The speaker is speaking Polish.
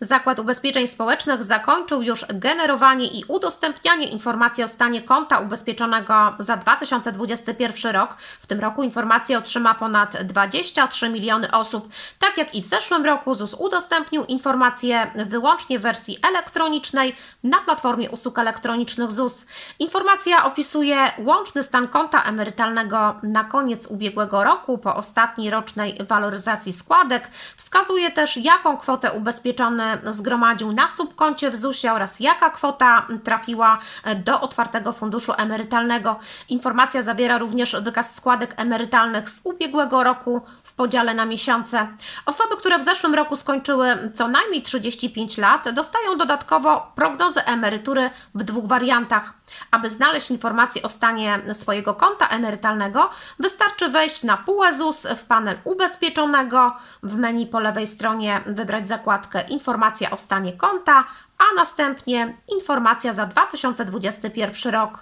Zakład Ubezpieczeń Społecznych zakończył już generowanie i udostępnianie informacji o stanie konta ubezpieczonego za 2021 rok. W tym roku informacje otrzyma ponad 23 miliony osób. Tak jak i w zeszłym roku ZUS udostępnił informacje wyłącznie w wersji elektronicznej na platformie usług elektronicznych ZUS. Informacja opisuje łączny stan konta emerytalnego na koniec ubiegłego roku po ostatniej rocznej waloryzacji składek. Wskazuje też, jaką kwotę ubezpieczony zgromadził na subkoncie w ZUS-ie oraz jaka kwota trafiła do otwartego funduszu emerytalnego. Informacja zawiera również wykaz składek emerytalnych z ubiegłego roku w podziale na miesiące. Osoby, które w zeszłym roku skończyły co najmniej 35 lat, dostają dodatkowo prognozę emerytury w dwóch wariantach. Aby znaleźć informacje o stanie swojego konta emerytalnego, wystarczy wejść na ZUS w panel ubezpieczonego, w menu po lewej stronie wybrać zakładkę Informacja o stanie konta, a następnie Informacja za 2021 rok.